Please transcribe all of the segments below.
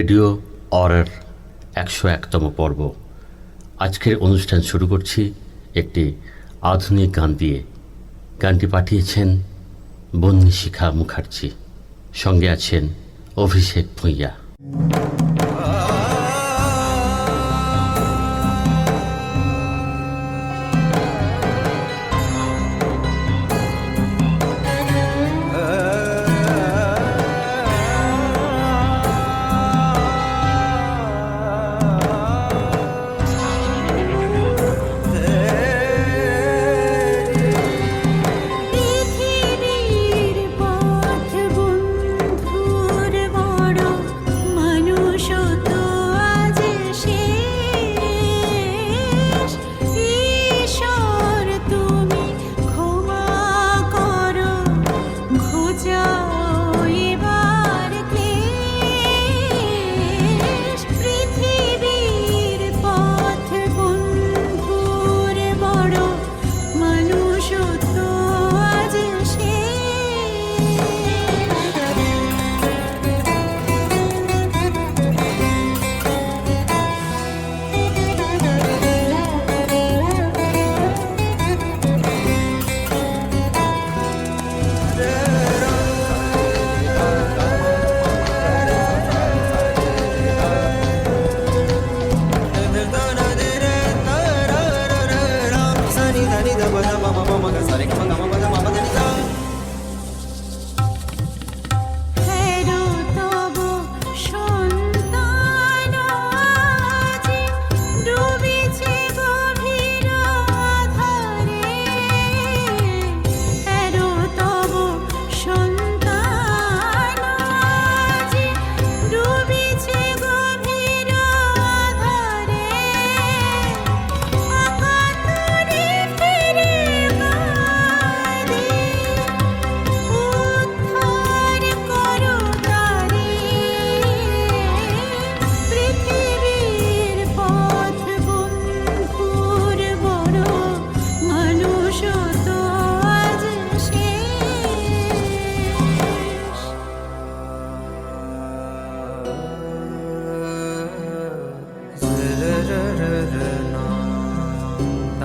Radio অরের একশো একতম পর্ব। আজকের অনুষ্ঠান শুরু করছি একটি আধুনিক গান দিয়ে। গানটি পাঠিয়েছেন বন্নি শিখা মুখার্জি। সঙ্গে আছেন অভিষেক ভূঁইয়া।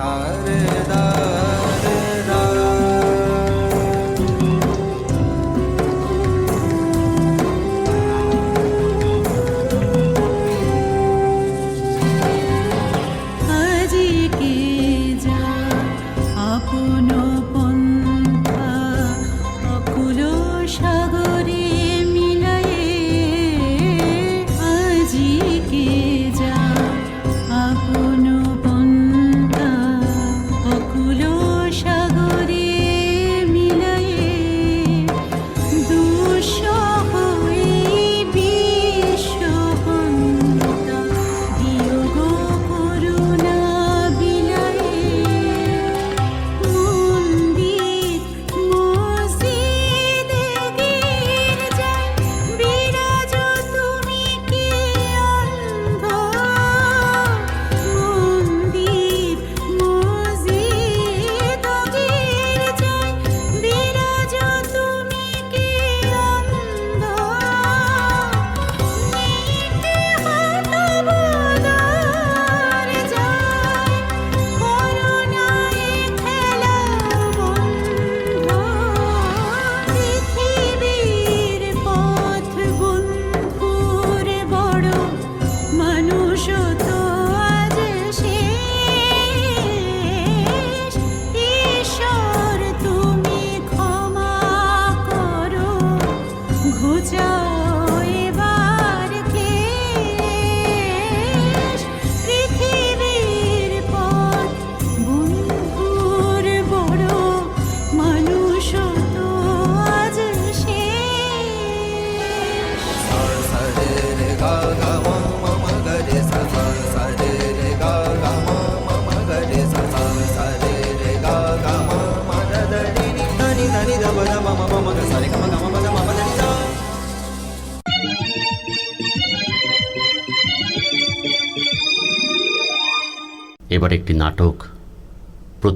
God.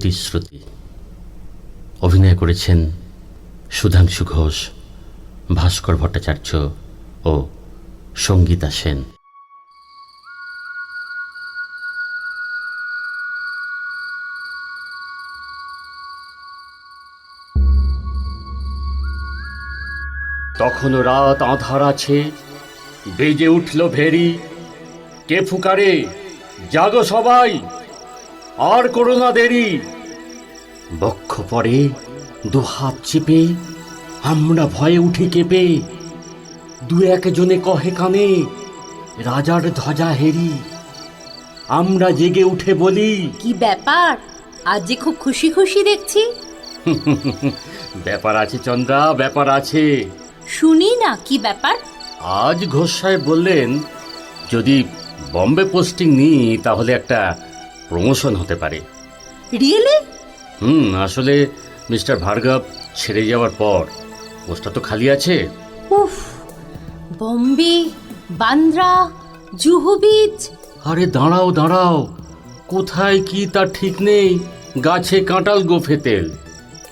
প্রতিশ্রুতি। অভিনয় করেছেন সুধাংশু ঘোষ, ভাস্কর ভট্টাচার্য ও সঙ্গীতা সেন। তখন রাত আধার আছে, বেজে উঠল ভেরি। কে ফুকারে? জাগো সবাই! আর করো না দেরি। বক্ষ পরে দু হাত চেপে আমরা ভয়ে উঠে কেঁপে দু একজনে কহে কানে রাজার ধ্বজা হেরি আমরা জেগে উঠে বলি কি ব্যাপার? আজ যে খুব খুশি খুশি দেখছি। ব্যাপার আছে চন্দ্রা ব্যাপার আছে। শুনি না কি ব্যাপার? আজ ঘোষ সাহেব বললেন যদি বম্বে পোস্টিং নিই তাহলে একটা প্রমোশন হতে পারে। রিয়েলি হুম আসলে মিস্টার ভার্গব ছেড়ে যাওয়ার পর পোস্টটা তো খালি আছে। উফ বম্বে বান্দ্রা জুহু বিচ আরে দাঁড়াও দাঁড়াও কোথায় কি তার ঠিক নেই? গাছে কাঁটাল গোফে তেল।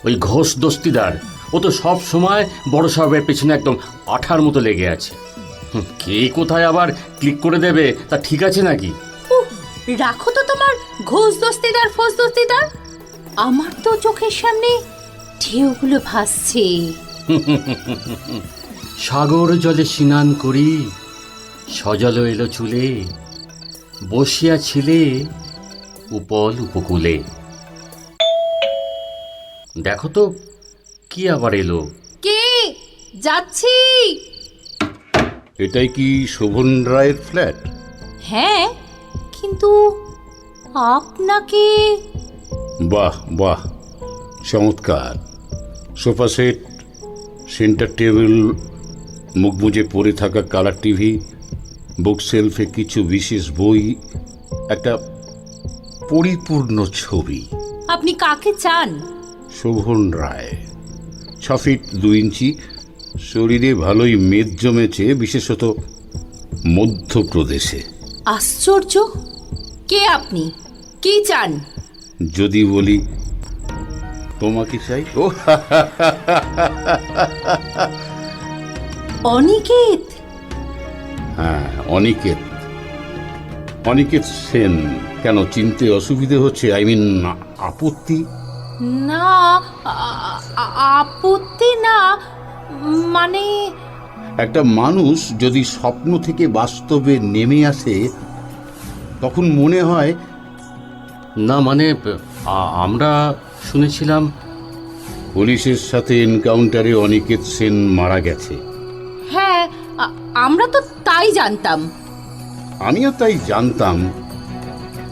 ওই ঘোষ দস্তিদার ও তো সব সময় বড় সাহেবের পেছনে একদম আঠার মতো লেগে আছে। কে কোথায় আবার ক্লিক করে দেবে তা ঠিক আছে নাকি? রাখো তো তোমার ঘোষ দস্তিদার ফোস দস্তিদার আমার তো চোখের সামনে ঢেউগুলো ভাসছে। সাগর জলে স্নান করি সজল এলো চুলে বসিয়া ছিলে উপল উপকূলে। দেখো তো কি আবার এলো? কে? যাচ্ছি। এটাই কি শোভন রায়ের ফ্ল্যাট? হ্যাঁ কিন্তু আপনাকে বাহ বাহ চমৎকার। সোফা সেট সেন্টার টেবিল মুখ মুজে পড়ে থাকা কালার টিভি বুক সেলফে কিছু বিশেষ বই একটা পরিপূর্ণ ছবি। আপনি কাকে চান? শোভন রায়। ছ ফিট দু ইঞ্চি শরীরে ভালোই মেদ জমেছে বিশেষত মধ্যপ্রদেশে। আশ্চর্য? কে আপনি? কি চান? যদি বলি তোমাকে চাই? ও অনিকেত? হ্যাঁ অনিকেত। অনিকেত সেন কেন চিনতে অসুবিধে হচ্ছে? আই মিন আপত্তি? না আপত্তি না মানে একটা মানুষ যদি স্বপ্ন থেকে বাস্তবে নেমে আসে তখন মনে হয় না মানে আমরা শুনেছিলাম পুলিশের সাথে এনকাউন্টারে অনিকেত সেন মারা গেছে। হ্যাঁ আমরা তো তাই জানতাম। আমিও তাই জানতাম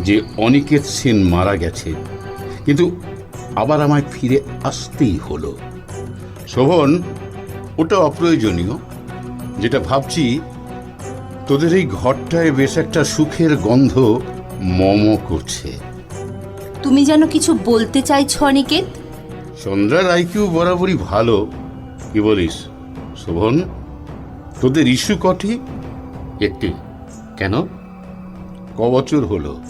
যে অনিকেত সেন মারা গেছে। কিন্তু আবার আমায় ফিরে আসতেই হলো। শোভন ওটা অপ্রয়োজনীয়। যেটা ভাবছি তোদের এই ঘরটায় বেশ একটা সুখের গন্ধ মম করছে। তুমি যেন কিছু বলতে চাইছো অনিকেত? চন্দ্রার আইকিউ বরাবরই ভালো। কি বলিস? শোভন তোদের ইস্যু কটি? একটি। কেন? ক বছর হলো?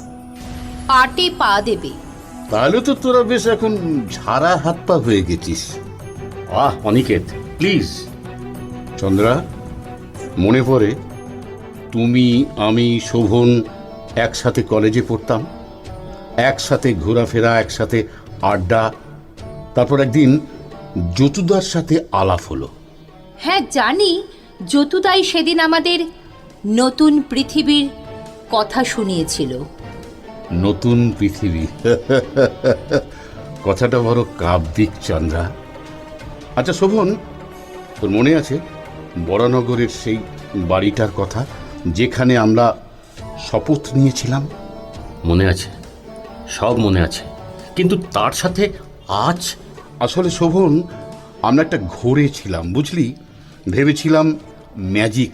আটে পা দেবে। তাহলে তো তোরা বেশ এখন ঝাড়া হাত পা হয়ে গেছিস। আহ অনিকেত প্লিজ চন্দ্রা মনে পড়ে তুমি আমি শোভন একসাথে কলেজে পড়তাম একসাথে ঘোরাফেরা একসাথে আড্ডা। তারপর একদিন যতুদার সাথে আলাপ হলো। হ্যাঁ জানি। যতুদাই সেদিন আমাদের নতুন পৃথিবীর কথা শুনিয়েছিল। নতুন পৃথিবী। কথাটা বড় কাব্যিক চন্দ্রা। আচ্ছা শোভন তোর মনে আছে? বরানগরের সেই বাড়িটার কথা যেখানে আমরা শপথ নিয়েছিলাম? মনে আছে সব মনে আছে। কিন্তু তার সাথে আজ? আসলে শোভন আমরা একটা ঘোরে ছিলাম বুঝলি? ভেবেছিলাম ম্যাজিক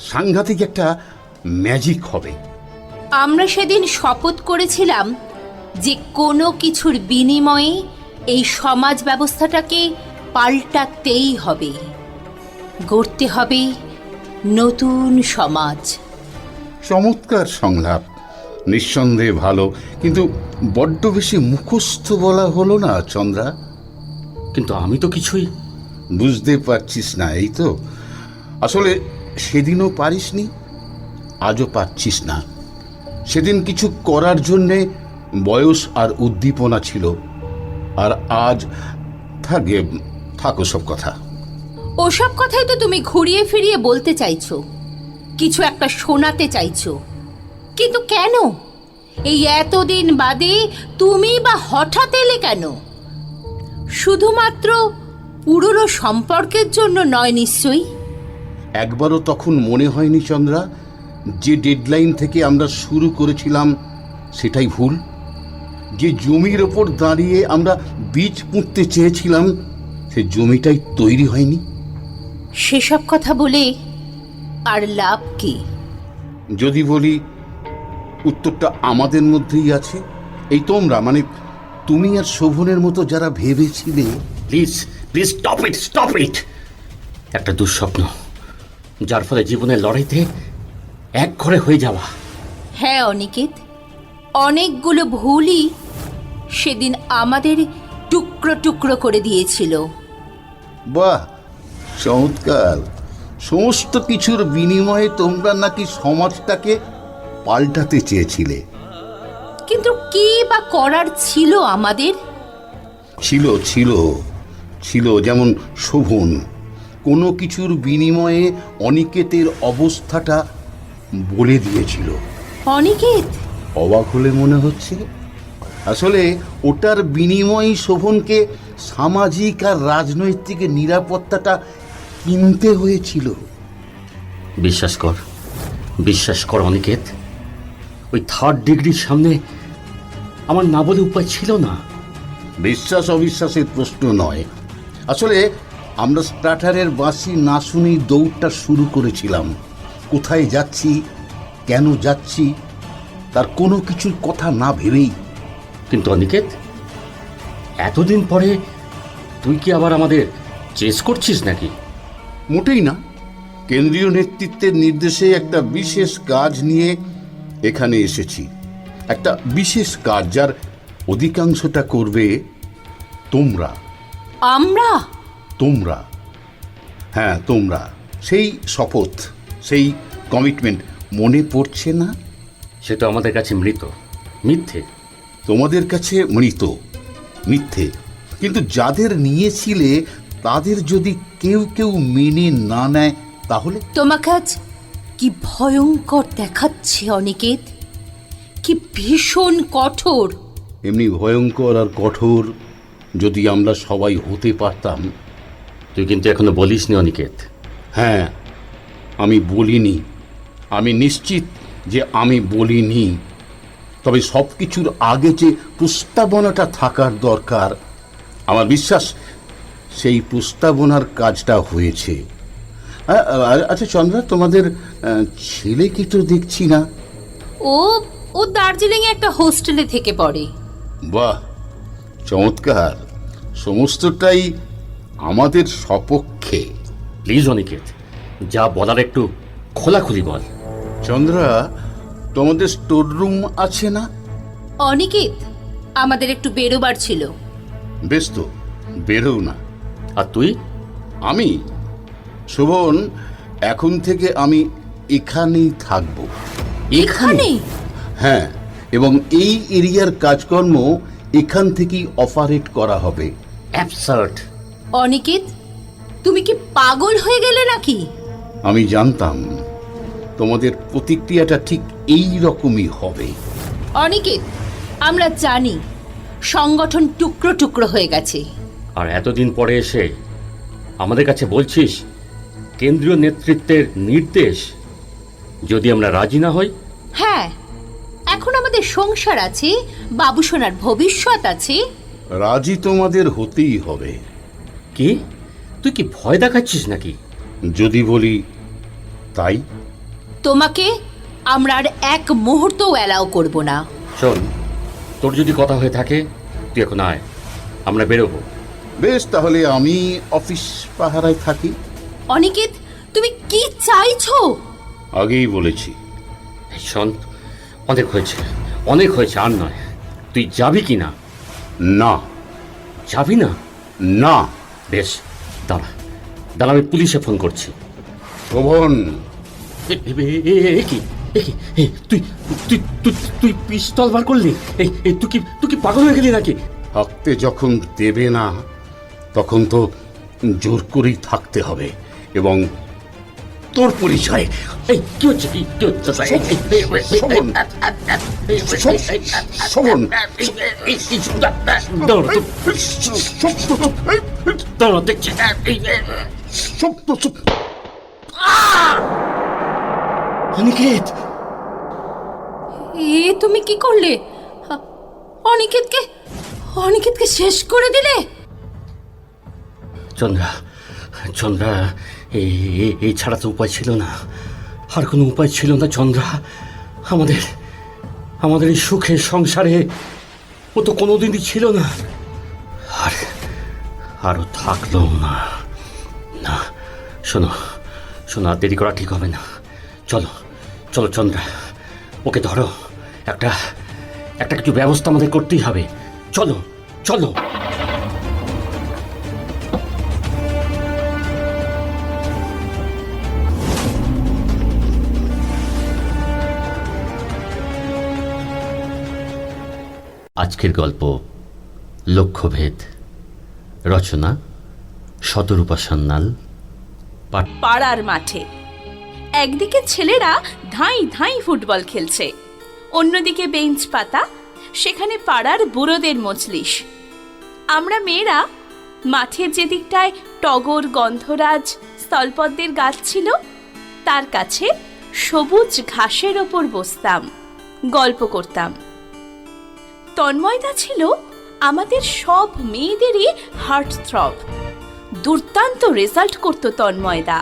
সাংঘাতিক একটা ম্যাজিক হবে। আমরা সেদিন শপথ করেছিলাম যে কোনো কিছুর বিনিময়ে এই সমাজ ব্যবস্থাটাকে পাল্টাতেই হবে। গড়তে হবে নতুন সমাজ। চমৎকার সংলাপ। নিঃসন্দেহে ভালো। কিন্তু বড্ড বেশি মুখস্থ বলা হলো না চন্দ্রা। কিন্তু আমি তো কিছুই বুঝতে পারছিস না এই তো। আসলে সেদিনও পারিসনি আজও পারছিস না। সেদিন কিছু করার জন্যে বয়স আর উদ্দীপনা ছিল। আর আজ থাকে থাকো সব কথা। ওসব কথাই তো তুমি ঘুরিয়ে ফিরিয়ে বলতে চাইছো। কিছু একটা শোনাতে চাইছো। কিন্তু কেন? এই এতদিন বাদে তুমি বা হঠাৎ এলে কেন? শুধুমাত্র পুরনো সম্পর্কের জন্য নয় নিশ্চয়ই? একবারও তখন মনে হয়নি চন্দ্রা, যে ডেডলাইন থেকে আমরা শুরু করেছিলাম সেটাই ভুল। যে জমির ওপর দাঁড়িয়ে আমরা বীজ পুঁততে চেয়েছিলাম, সে জমিটাই তৈরি হয়নি। সেসব কথা বলে আর লাভ কি? যদি বলি উত্তরটা আমাদের মধ্যেই আছে। এই তোমরা মানে তুমি আর শোভনের মতো যারা ভেবেছিলে। Please please stop it stop it একটা দুঃস্বপ্ন যার ফলে জীবনের লড়াইতে এক ঘরে হয়ে যাওয়া। হ্যাঁ অনিকেত অনেকগুলো ভুলই সেদিন আমাদের টুকরো টুকরো করে দিয়েছিল। বাহ! চমৎকার। সমস্ত কিছুর বিনিময়ে তোমরা নাকি সমাজটাকে পাল্টাতে চেয়েছিলে। কিন্তু কি বা করার ছিল আমাদের? ছিল ছিল ছিল যেমন শোভন। কোনো কিছুর বিনিময়ে অনিকেতের অবস্থাটা বলে দিয়েছিল। অনিকেত? অবাক হলে মনে হচ্ছে। আসলে ওটার বিনিময়ে শোভনকে সামাজিক আর রাজনৈতিক নিরাপত্তাটা কিনতে হয়েছিল। বিশ্বাস কর বিশ্বাস কর অনিকেত ওই থার্ড ডিগ্রির সামনে আমার না বলে উপায় ছিল না। বিশ্বাস অবিশ্বাসের প্রশ্ন নয়। আসলে আমরা স্টার্টারের বাঁশি না শুনেই দৌড়টা শুরু করেছিলাম। কোথায় যাচ্ছি কেন যাচ্ছি তার কোনো কিছুর কথা না ভেবেই। কিন্তু অনিকেত এতদিন পরে তুই কি আবার আমাদের চেস করছিস নাকি? মোটেই না। কেন্দ্রীয় নেতৃত্বের নির্দেশে একটা বিশেষ কাজ নিয়ে এখানে এসেছি। একটা বিশেষ কাজ যার অধিকাংশটা করবে তোমরা। আমরা? তোমরা। হ্যাঁ তোমরা। সেই শপথ সেই কমিটমেন্ট মনে পড়ছে না? সেটা আমাদের কাছে মৃত। মিথ্যে। তোমাদের কাছে মৃত। মিথ্যে। কিন্তু যাদের নিয়েছিলে তাদের যদি কেউ কেউ মেনে না নেয় তাহলে? তোমাকে আজ কি ভয়ঙ্কর দেখাচ্ছে অনিকেত? কি ভীষণ কঠোর। এমনি ভয়ঙ্কর আর কঠোর যদি আমরা সবাই হতে পারতাম। তুই কিন্তু এখনও বলিসনি অনিকেত। হ্যাঁ আমি বলিনি। আমি নিশ্চিত যে আমি বলিনি। তবে সব কিছুর আগে যে প্রস্তাবনাটা থাকার দরকার আমার বিশ্বাস সেই প্রস্তাবনার কাজটা হয়েছে। আচ্ছা চন্দ্রা তোমাদের ছেলে কি তো দেখছি না? ও ও দার্জিলিং এ একটা হোস্টেলে থেকে পড়ে। বাহ চমৎকার। সমস্তটাই আমাদের সপক্ষে। প্লিজ অনিকেত যা বলার একটু খোলাখুলি বল। চন্দ্রা তোমাদের স্টোর রুম আছে না? অনিকেত আমাদের একটু বেরোবার ছিল। বেশ তো বেরো না। আর তুই? আমি? শোভন এখন থেকে আমি এখানেই থাকব। এখানে? হ্যাঁ এবং এই এরিয়ার কাজকর্ম এখান থেকেই অপারেট করা হবে। অ্যাবসার্ট অনিকেত তুমি কি পাগল হয়ে গেলে নাকি? আমি জানতাম তোমাদের প্রতিক্রিয়াটা ঠিক এই রকমই হবে। অনিকেত আমরা জানি সংগঠন টুকরো টুকরো হয়ে গেছে। আর এতদিন পরে এসে আমাদের কাছে বলছিস কেন্দ্রীয় নেতৃত্বের নির্দেশ যদি আমরা রাজি না হই? হ্যাঁ এখন আমাদের সংসার আছে বাবুসোনার ভবিষ্যৎ আছে। রাজি তোমাদের হতেই হবে। কি? তুই কি ভয় দেখাচ্ছিস নাকি? যদি বলি তাই। তোমাকে আমরা আর এক মুহূর্ত অ্যালাউ করব না। শোন তোর যদি কথা হয়ে থাকে তুই এখন আয় আমরা বেরোবো। বেশ তাহলে আমি অফিস পাহারায় থাকি। অনিকেত তুমি কি চাইছো? আগেই বলেছি। শোন অনেক হয়েছে অনেক হয়েছে আর নয়। তুই যাবি কি না? না। যাবি না? না। বেশ দাঁড়া। দাঁড়া আমি পুলিশে ফোন করছি। শোভন। কি? তুই তুই তুই তুই পিস্তল বার করলি? এই এই তুই কি তুই কি পাগল হয়ে গেলি নাকি? থাকতে যখন দেবে না তখন তো জোর করেই থাকতে হবে এবং তোর পরিচয়। এই কি হচ্ছে? কি কি হচ্ছে শোভন শোভন দেখছি। অনিকেত! এ তুমি কি করলে? অনিকেতকে অনিকেতকে শেষ করে দিলে? চন্দ্রা চন্দ্রা এই ছাড়া তো উপায় ছিল না। আর কোনো উপায় ছিল না চন্দ্রা। আমাদের আমাদের এই সুখে সংসারে ও তো কোনোদিনই ছিল না। আর, আরও থাকল না। না, শোনো শোনো, আর দেরি করা ঠিক হবে না। চলো চলো চন্দ্রা, ওকে ধরো। একটা একটা কিছু ব্যবস্থা আমাদের করতেই হবে। চলো চলো। আজকের গল্প, লক্ষ্যভেদ, রচনা, শতরূপা সান্যাল পাড়ার মাঠে। একদিকে ছেলেরা ধাই ধাই ফুটবল খেলছে, অন্যদিকে বেঞ্চ পাতা, সেখানে পাড়ার বুড়োদের মজলিস। আমরা মেয়েরা মাঠের যে দিকটায় টগর গন্ধরাজ স্থলপদ্মের গাছ ছিল, তার কাছে সবুজ ঘাসের ওপর বসতাম, গল্প করতাম। তন্ময়দা ছিল আমাদের সব মেয়েদেরই হার্ট থ্রব দুর্দান্ত রেজাল্ট করত তন্ময়দা,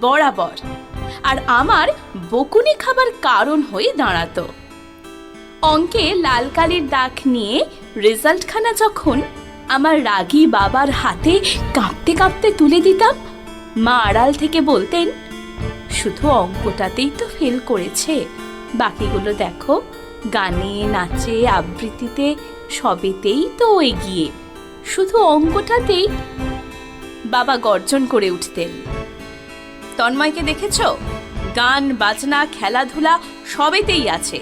বরাবর। আর আমার বকুনি খাবার কারণ হয়ে দাঁড়াতো। অঙ্কে লাল কালির দাগ নিয়ে রেজাল্টখানা যখন আমার রাগী বাবার হাতে কাঁপতে কাঁপতে তুলে দিতাম, মা আড়াল থেকে বলতেন, শুধু অঙ্কটাতেই তো ফেল করেছে, বাকিগুলো দেখো। গানে, নাচে, আবৃত্তিতে সবেতেই তো এগিয়ে। শুধু অঙ্কটাতেই বাবা গর্জন করে উঠতেন। তন্ময়কে দেখেছ? গান, বাজনা, খেলাধুলা সবেতেই আছে।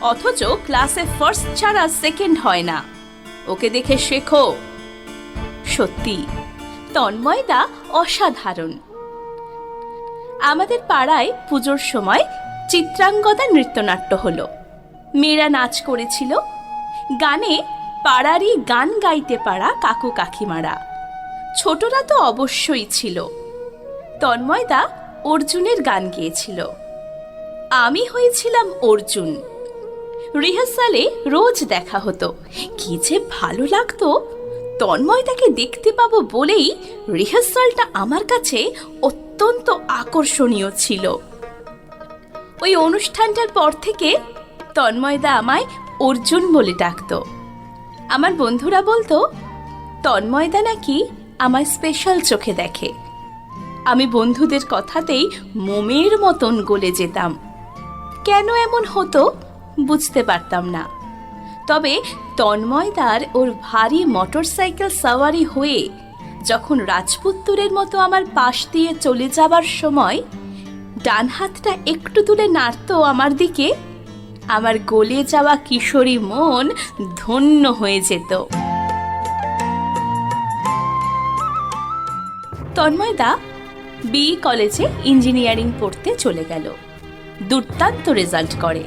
অথচ ক্লাসে ফার্স্ট ছাড়া সেকেন্ড হয় না। ওকে দেখে শেখো। সত্যি তন্ময়দা অসাধারণ। আমাদের পাড়ায় পুজোর সময় চিত্রাঙ্গদা নৃত্যনাট্য হলো। মেয়েরা নাচ করেছিল। গানে পাড়ারই গান গাইতে পারা কাকু কাকিমারা। ছোটরা তো অবশ্যই ছিল। তন্ময়দা অর্জুনের গান গেয়েছিল। আমি হয়েছিলাম অর্জুন। রিহার্সালে রোজ দেখা হতো। কি যে ভালো লাগতো। তন্ময়দাকে দেখতে পাবো বলেই রিহার্সালটা আমার কাছে অত্যন্ত আকর্ষণীয় ছিল। ওই অনুষ্ঠানটার পর থেকে তন্ময়দা আমায় অর্জুন বলে ডাকতো। আমার বন্ধুরা বলতো তন্ময়দা নাকি আমায় স্পেশাল চোখে দেখে। আমি বন্ধুদের কথাতেই মোমের মতন গলে যেতাম। কেন এমন হতো বুঝতে পারতাম না। তবে তন্ময়দার ওর ভারী মোটরসাইকেল সাওয়ারি হয়ে যখন রাজপুত্তরের মতো আমার পাশ দিয়ে চলে যাবার সময় ডান হাতটা একটু তুলে নাড়তো আমার দিকে আমার গলে যাওয়া কিশোরী মন ধন্য হয়ে যেত। তন্ময়দা বি কলেজে ইঞ্জিনিয়ারিং পড়তে চলে গেল। দুর্দান্ত রেজাল্ট করে।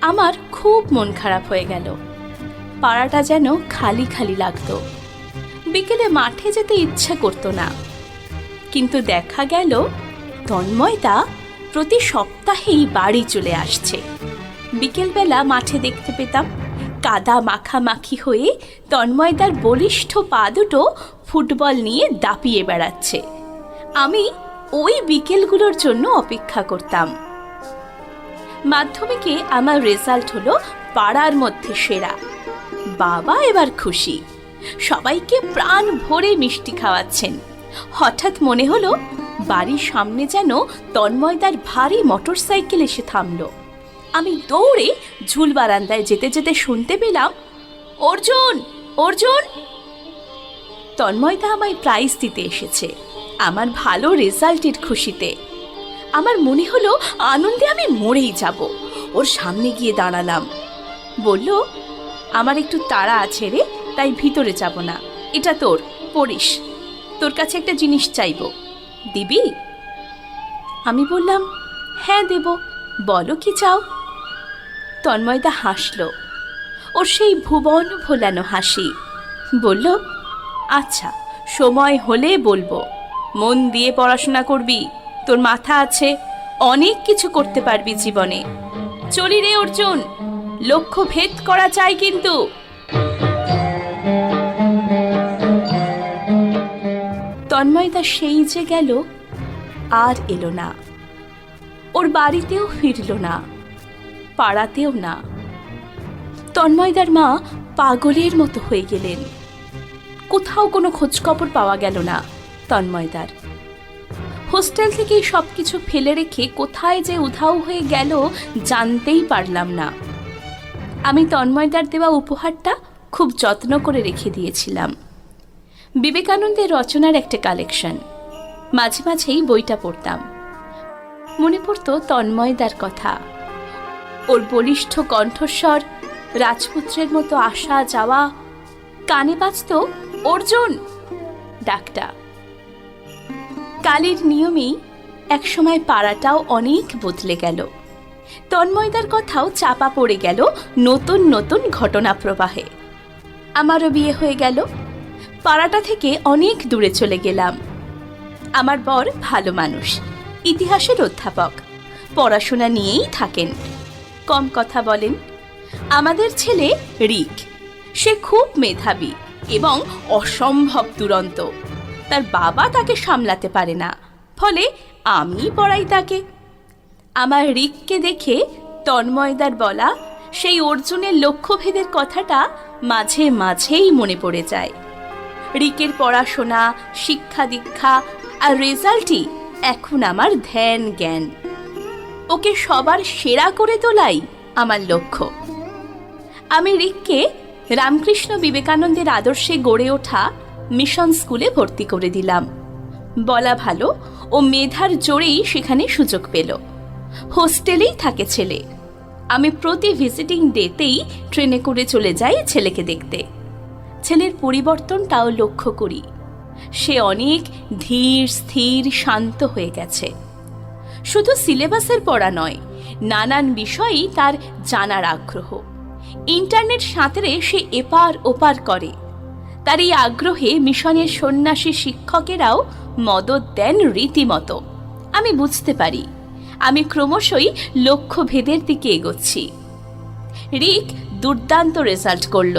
আমার খুব মন খারাপ হয়ে গেল। পাড়াটা যেন খালি খালি লাগতো। বিকেলে মাঠে যেতে ইচ্ছা করতো না। কিন্তু দেখা গেল, তন্ময়দা প্রতি সপ্তাহেই বাড়ি চলে আসছে। বিকেলবেলা মাঠে দেখতে পেতাম কাদা মাখামাখি হয়ে তন্ময়দার বলিষ্ঠ পা দুটো ফুটবল নিয়ে দাপিয়ে বেড়াচ্ছে। আমি ওই বিকেলগুলোর জন্য অপেক্ষা করতাম। মাধ্যমিকে আমার রেজাল্ট হলো পাড়ার মধ্যে সেরা। বাবা এবার খুশি। সবাইকে প্রাণ ভরে মিষ্টি খাওয়াচ্ছেন। হঠাৎ মনে হলো বাড়ির সামনে যেন তন্ময়দার ভারী মোটরসাইকেল এসে থামলো। আমি দৌড়ে ঝুল বারান্দায় যেতে যেতে শুনতে পেলাম, অর্জুন অর্জুন! তন্ময়দা আমায় প্রাইজ দিতে এসেছে, আমার ভালো রেজাল্টের খুশিতে। আমার মনে হলো আনন্দে আমি মরেই যাব, ওর সামনে গিয়ে দাঁড়ালাম। বলল, আমার একটু তাড়া আছে রে, তাই ভিতরে যাব না, এটা তোর, পড়িস, তোর কাছে একটা জিনিস চাইব, দিবি? আমি বললাম হ্যাঁ দেব, বলো কি চাও? তন্ময়দা হাসলো। ওর সেই ভুবন ভোলানো হাসি। বলল আচ্ছা সময় হলে বলব। মন দিয়ে পড়াশোনা করবি, তোর মাথা আছে, অনেক কিছু করতে পারবি জীবনে। চলি রে অর্জুন, লক্ষ্য ভেদ করা চাই কিন্তু। তন্ময়দা সেই যে গেল, আর এলো না। ওর বাড়িতেও ফিরল না। পাড়াতেও না। তন্ময়দার মা পাগলের মতো হয়ে গেলেন। কোথাও কোনো খোঁজখবর পাওয়া গেল না তন্ময়দার। হোস্টেল থেকেই সব কিছু ফেলে রেখে কোথায় যে উধাও হয়ে গেল জানতেই পারলাম না। আমি তন্ময়দার দেওয়া উপহারটা খুব যত্ন করে রেখে দিয়েছিলাম। বিবেকানন্দের রচনার একটা কালেকশন। মাঝে মাঝেই বইটা পড়তাম। মনে পড়তো তন্ময়দার কথা। ওর বলিষ্ঠ কণ্ঠস্বর, রাজপুত্রের মতো আসা যাওয়া, কানে বাজত, অর্জুন! ডাকটা। কালের নিয়মেই একসময় পাড়াটাও অনেক বদলে গেল। তন্ময়দার কথাও চাপা পড়ে গেল নতুন নতুন ঘটনা প্রবাহে। আমারও বিয়ে হয়ে গেল। পাড়াটা থেকে অনেক দূরে চলে গেলাম। আমার বর ভালো মানুষ, ইতিহাসের অধ্যাপক, পড়াশোনা নিয়েই থাকেন। কম কথা বলেন। আমাদের ছেলে রিক। সে খুব মেধাবী এবং অসম্ভব দুরন্ত। তার বাবা তাকে সামলাতে পারে না, ফলে আমি পড়াই তাকে। আমার রিককে দেখে তন্ময়দার বলা সেই অর্জুনের লক্ষ্যভেদের কথাটা মাঝে মাঝেই মনে পড়ে যায়। রিকের পড়াশোনা, শিক্ষা দীক্ষা আর রেজাল্টই এখন আমার ধ্যান জ্ঞান। ওকে সবার সেরা করে তোলাই আমার লক্ষ্য। আমি রিককে রামকৃষ্ণ বিবেকানন্দের আদর্শে গড়ে ওঠা মিশন স্কুলে ভর্তি করে দিলাম। বলা ভালো ও মেধার জোরেই সেখানে সুযোগ পেল। হোস্টেলেই থাকে ছেলে। আমি প্রতি ভিজিটিং ডেতেই ট্রেনে করে চলে যাই ছেলেকে দেখতে। ছেলের পরিবর্তনটাও লক্ষ্য করি। সে অনেক ধীর, স্থির, শান্ত হয়ে গেছে। শুধু সিলেবাসের পড়া নয়, নানান বিষয়েই তার জানার আগ্রহ। ইন্টারনেট সাঁতরে সে এপার ওপার করে। তার এই আগ্রহে মিশনের সন্ন্যাসী শিক্ষকেরাও মদত দেন রীতিমতো। আমি বুঝতে পারি, আমি ক্রমশই লক্ষ্য ভেদের দিকে এগোচ্ছি। রিক দুর্দান্ত রেজাল্ট করল।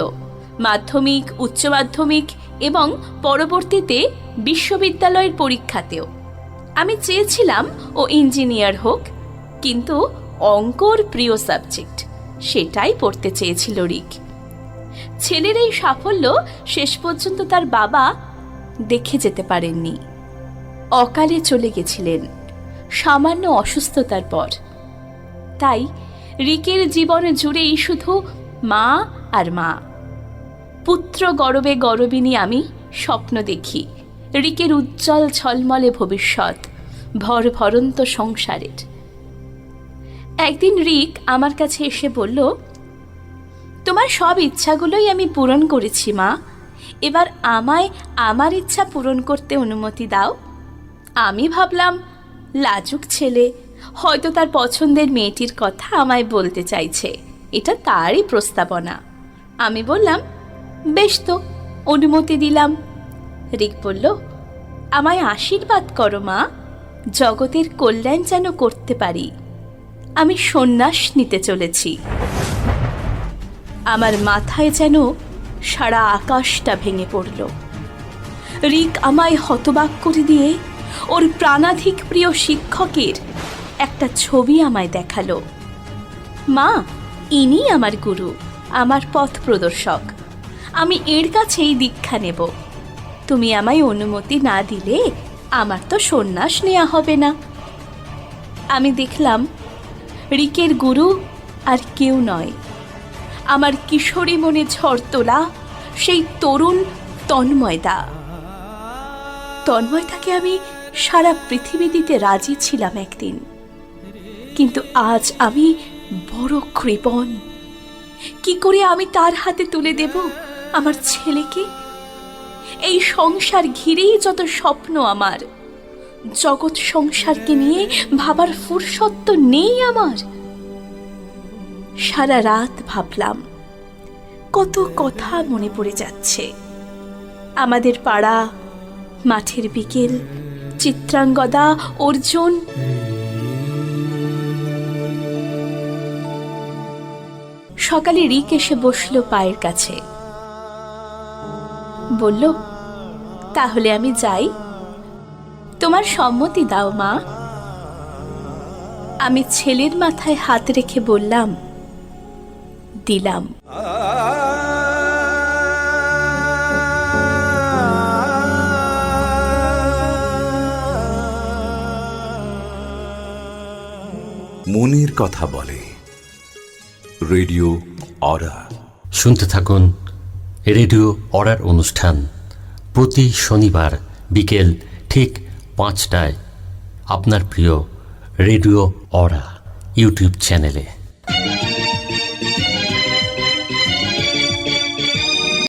মাধ্যমিক, উচ্চ মাধ্যমিক এবং পরবর্তীতে বিশ্ববিদ্যালয়ের পরীক্ষাতেও। আমি চেয়েছিলাম ও ইঞ্জিনিয়ার হোক, কিন্তু অঙ্কর প্রিয় সাবজেক্ট, সেটাই পড়তে চেয়েছিল রিক। ছেলের এই সাফল্য শেষ পর্যন্ত তার বাবা দেখে যেতে পারেননি। অকালে চলে গেছিলেন, সামান্য অসুস্থতার পর। তাই রিকের জীবন জুড়েই শুধু মা আর মা। পুত্র গরবে গরবিনী আমি স্বপ্ন দেখি। রিকের উজ্জ্বল ছলমলে ভবিষ্যৎ, ভর ভরন্ত সংসারের। একদিন রিক আমার কাছে এসে বলল, তোমার সব ইচ্ছাগুলোই আমি পূরণ করেছি, মা। এবার আমায় আমার ইচ্ছা পূরণ করতে অনুমতি দাও। আমি ভাবলাম, লাজুক ছেলে, হয়তো তার পছন্দের মেয়েটির কথা আমায় বলতে চাইছে। এটা তারই প্রস্তাবনা। আমি বললাম, বেশ তো, অনুমতি দিলাম। রিক বলল, আমায় আশীর্বাদ করো মা, জগতের কল্যাণ যেন করতে পারি। আমি সন্ন্যাস নিতে চলেছি। আমার মাথায় যেন সারা আকাশটা ভেঙে পড়ল। রিক আমায় হতবাক করে দিয়ে ওর প্রাণাধিক প্রিয় শিক্ষকের একটা ছবি আমায় দেখাল। মা ইনি আমার গুরু, আমার পথ প্রদর্শক। আমি এর কাছেই দীক্ষা নেব। তুমি আমায় অনুমতি না দিলে আমার তো সন্ন্যাস নেওয়া হবে না। আমি দেখলাম রিকের গুরু আর কেউ নয়। আমার কিশোরী মনে ঝড় তোলা সেই তরুণ তন্ময়দা তন্ময়দাকে আমি সারা পৃথিবী দিতে রাজি ছিলাম একদিন। কিন্তু আজ আমি বড় কৃপণ। কি করে আমি তার হাতে তুলে দেব আমার ছেলেকে? এই সংসার ঘিরেই যত স্বপ্ন আমার। জগৎ সংসারকে নিয়ে ভাবার ফুরসত্ব নেই আমার। সারা রাত ভাবলাম, কত কথা মনে পড়ে যাচ্ছে। আমাদের পাড়া, মাঠের বিকেল, চিত্রাঙ্গদা, অর্জুন। সকালে রিক এসে বসল পায়ের কাছে। বলল তাহলে আমি যাই। তোমার সম্মতি দাও মা। আমি ছেলের মাথায় হাত রেখে বললাম দিলাম। মনের কথা বলে। Radio Aura. শুনতে থাকুন রেডিও অর্ডার অনুষ্ঠান। প্রতি শনিবার বিকেল ঠিক পাঁচটায় আপনার প্রিয় রেডিও অরা ইউটিউব চ্যানেলে।